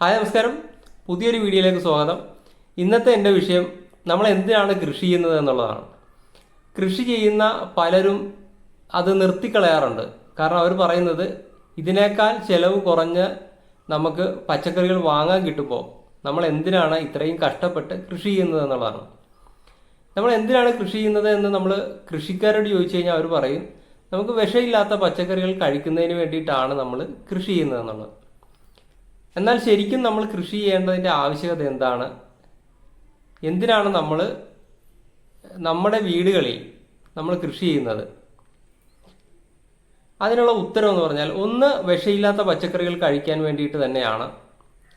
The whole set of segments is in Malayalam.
ഹായ് നമസ്കാരം. പുതിയൊരു വീഡിയോയിലേക്ക് സ്വാഗതം. ഇന്നത്തെ എന്റെ വിഷയം നമ്മൾ എന്തിനാണ് കൃഷി ചെയ്യുന്നത് എന്നുള്ളതാണ്. കൃഷി ചെയ്യുന്ന പലരും അത് നിർത്തിക്കളയാറുണ്ട്. കാരണം അവർ പറയുന്നത് ഇതിനേക്കാൾ ചിലവ് കുറഞ്ഞ് നമുക്ക് പച്ചക്കറികൾ വാങ്ങാൻ കിട്ടുമ്പോൾ നമ്മൾ എന്തിനാണ് ഇത്രയും കഷ്ടപ്പെട്ട് കൃഷി ചെയ്യുന്നത് എന്നുള്ളതാണ്. നമ്മൾ എന്തിനാണ് കൃഷി ചെയ്യുന്നത് എന്ന് നമ്മൾ കൃഷിക്കാരോട് ചോദിച്ചു കഴിഞ്ഞാൽ അവർ പറയും നമുക്ക് വിഷമില്ലാത്ത പച്ചക്കറികൾ കഴിക്കുന്നതിന് വേണ്ടിയിട്ടാണ് നമ്മൾ കൃഷി ചെയ്യുന്നത് എന്നുള്ളത്. എന്നാൽ ശരിക്കും നമ്മൾ കൃഷി ചെയ്യേണ്ടതിന്റെ ആവശ്യകത എന്താണ്? എന്തിനാണ് നമ്മൾ നമ്മുടെ വീടുകളിൽ നമ്മൾ കൃഷി ചെയ്യുന്നത്? അതിനുള്ള ഉത്തരം എന്ന് പറഞ്ഞാൽ ഒന്ന് വിഷയില്ലാത്ത പച്ചക്കറികൾ കഴിക്കാൻ വേണ്ടിയിട്ട് തന്നെയാണ്.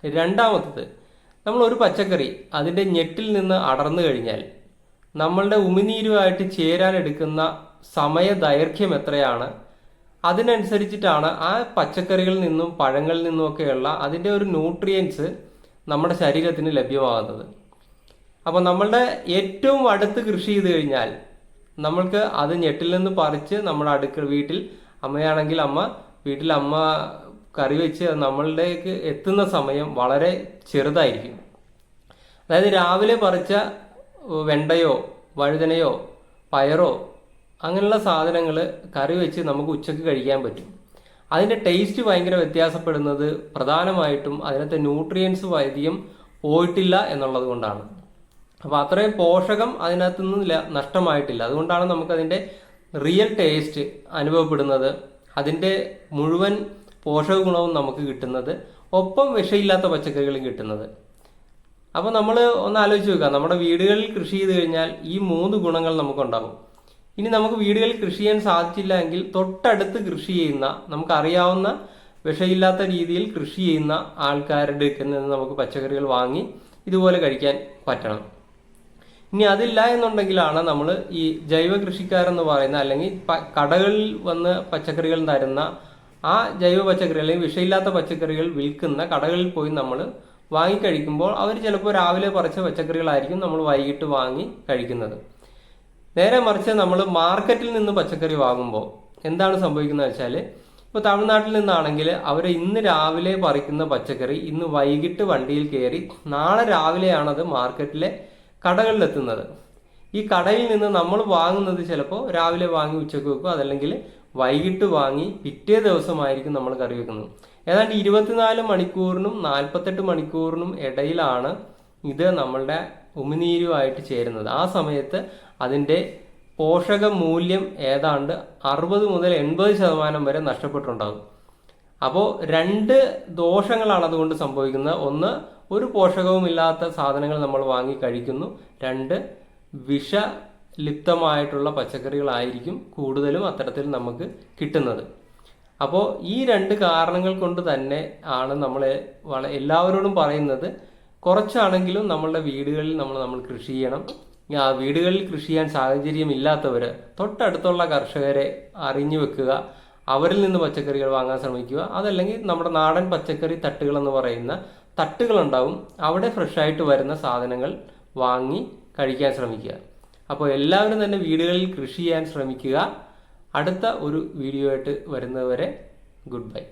രണ്ടാമത്തത് നമ്മൾ ഒരു പച്ചക്കറി അതിന്റെ ഞെട്ടിൽ നിന്ന് അടർന്നു കഴിഞ്ഞാൽ നമ്മളുടെ ഉമിനീരുമായിട്ട് ചേരാൻ എടുക്കുന്ന സമയ ദൈർഘ്യം എത്രയാണ്? അതിനനുസരിച്ചിട്ടാണ് ആ പച്ചക്കറികളിൽ നിന്നും പഴങ്ങളിൽ നിന്നുമൊക്കെയുള്ള അതിന്റെ ഒരു ന്യൂട്രിയൻസ് നമ്മുടെ ശരീരത്തിന് ലഭ്യമാകുന്നത്. അപ്പോൾ നമ്മളുടെ ഏറ്റവും അടുത്ത് കൃഷി ചെയ്ത് കഴിഞ്ഞാൽ നമ്മൾക്ക് അത് ഞെട്ടിൽ നിന്ന് പറിച്ച് നമ്മുടെ അടുക്ക വീട്ടിൽ അമ്മയാണെങ്കിൽ അമ്മ വീട്ടിൽ അമ്മ കറി വെച്ച് നമ്മളിലേക്ക് എത്തുന്ന സമയം വളരെ ചെറുതായിരിക്കും. അതായത് രാവിലെ പറിച്ച വെണ്ടയോ വഴുതനയോ പയറോ അങ്ങനെയുള്ള സാധനങ്ങൾ കറി വെച്ച് നമുക്ക് ഉച്ചയ്ക്ക് കഴിക്കാൻ പറ്റും. അതിന്റെ ടേസ്റ്റ് ഭയങ്കര വ്യത്യാസപ്പെടുന്നത് പ്രധാനമായിട്ടും അതിനകത്തെ ന്യൂട്രിയൻസ് അധികം പോയിട്ടില്ല എന്നുള്ളത് കൊണ്ടാണ്. അപ്പോൾ അത്രയും പോഷകം അതിനകത്തു നിന്ന് നഷ്ടമായിട്ടില്ല. അതുകൊണ്ടാണ് നമുക്കതിന്റെ റിയൽ ടേസ്റ്റ് അനുഭവപ്പെടുന്നത്. അതിന്റെ മുഴുവൻ പോഷക ഗുണവും നമുക്ക് കിട്ടുന്നത്. ഒപ്പം വിഷയില്ലാത്ത പച്ചക്കറികളും കിട്ടുന്നത്. അപ്പോൾ നമ്മൾ ഒന്ന് ആലോചിച്ച് നോക്കുക നമ്മുടെ വീടുകളിൽ കൃഷി ചെയ്ത് കഴിഞ്ഞാൽ ഈ മൂന്ന് ഗുണങ്ങൾ നമുക്കുണ്ടാകും ഇനി നമുക്ക് വീടുകളിൽ കൃഷി ചെയ്യാൻ സാധിച്ചില്ല എങ്കിൽ തൊട്ടടുത്ത് കൃഷി ചെയ്യുന്ന നമുക്കറിയാവുന്ന വിഷയില്ലാത്ത രീതിയിൽ കൃഷി ചെയ്യുന്ന ആൾക്കാരുടെ നിന്ന് നമുക്ക് പച്ചക്കറികൾ വാങ്ങി ഇതുപോലെ കഴിക്കാൻ പറ്റണം. ഇനി അതില്ല എന്നുണ്ടെങ്കിലാണ് നമ്മൾ ഈ ജൈവ കൃഷിക്കാരെന്ന് പറയുന്ന അല്ലെങ്കിൽ കടകളിൽ വന്ന് പച്ചക്കറികൾ തരുന്ന ആ ജൈവ പച്ചക്കറി അല്ലെങ്കിൽ വിഷയില്ലാത്ത പച്ചക്കറികൾ വിൽക്കുന്ന കടകളിൽ പോയി നമ്മൾ വാങ്ങിക്കഴിക്കുമ്പോൾ അവർ ചിലപ്പോൾ രാവിലെ പറിച്ച പച്ചക്കറികളായിരിക്കും നമ്മൾ വൈകിട്ട് വാങ്ങി കഴിക്കുന്നത്. നേരെ മറിച്ച് നമ്മൾ മാർക്കറ്റിൽ നിന്ന് പച്ചക്കറി വാങ്ങുമ്പോൾ എന്താണ് സംഭവിക്കുന്നത് വെച്ചാൽ ഇപ്പോൾ തമിഴ്നാട്ടിൽ നിന്നാണെങ്കിൽ അവർ ഇന്ന് രാവിലെ പറിക്കുന്ന പച്ചക്കറി ഇന്ന് വൈകിട്ട് വണ്ടിയിൽ കയറി നാളെ രാവിലെയാണത് മാർക്കറ്റിലെ കടകളിലെത്തുന്നത്. ഈ കടയിൽ നിന്ന് നമ്മൾ വാങ്ങുന്നത് ചിലപ്പോൾ രാവിലെ വാങ്ങി ഉച്ചയ്ക്ക് വെക്കും അതല്ലെങ്കിൽ വൈകിട്ട് വാങ്ങി പിറ്റേ ദിവസമായിരിക്കും നമ്മൾ കറി വെക്കുന്നത്. ഏതാണ്ട് ഇരുപത്തിനാല് മണിക്കൂറിനും നാൽപ്പത്തെട്ട് മണിക്കൂറിനും ഇടയിലാണ് ഇത് നമ്മളുടെ ഉമിനീരുമായിട്ട് ചേരുന്നത്. ആ സമയത്ത് അതിന്റെ പോഷക മൂല്യം ഏതാണ്ട് അറുപത് മുതൽ എൺപത് ശതമാനം വരെ നഷ്ടപ്പെട്ടിട്ടുണ്ടാകും. അപ്പോൾ രണ്ട് ദോഷങ്ങളാണ് അതുകൊണ്ട് സംഭവിക്കുന്നത്. ഒന്ന് ഒരു പോഷകവും ഇല്ലാത്ത സാധനങ്ങൾ നമ്മൾ വാങ്ങി കഴിക്കുന്നു. രണ്ട് വിഷലിപ്തമായിട്ടുള്ള പച്ചക്കറികളായിരിക്കും കൂടുതലും അത്തരത്തിൽ നമുക്ക് കിട്ടുന്നത്. അപ്പോൾ ഈ രണ്ട് കാരണങ്ങൾ കൊണ്ട് തന്നെ ആണ് നമ്മൾ എല്ലാവരോടും പറയുന്നത് കുറച്ചാണെങ്കിലും നമ്മളുടെ വീടുകളിൽ നമ്മൾ നമ്മൾ കൃഷി ചെയ്യണം. ആ വീടുകളിൽ കൃഷി ചെയ്യാൻ സാഹചര്യം ഇല്ലാത്തവർ തൊട്ടടുത്തുള്ള കർഷകരെ അറിഞ്ഞു വെക്കുക അവരിൽ നിന്ന് പച്ചക്കറികൾ വാങ്ങാൻ ശ്രമിക്കുക അതല്ലെങ്കിൽ നമ്മുടെ നാടൻ പച്ചക്കറി തട്ടുകൾ എന്ന് പറയുന്ന തട്ടുകളുണ്ടാവും. അവിടെ ഫ്രഷായിട്ട് വരുന്ന സാധനങ്ങൾ വാങ്ങി കഴിക്കാൻ ശ്രമിക്കുക. അപ്പോൾ എല്ലാവരും തന്നെ വീടുകളിൽ കൃഷി ചെയ്യാൻ ശ്രമിക്കുക. അടുത്ത ഒരു വീഡിയോ ആയിട്ട് വരുന്നതുവരെ ഗുഡ് ബൈ.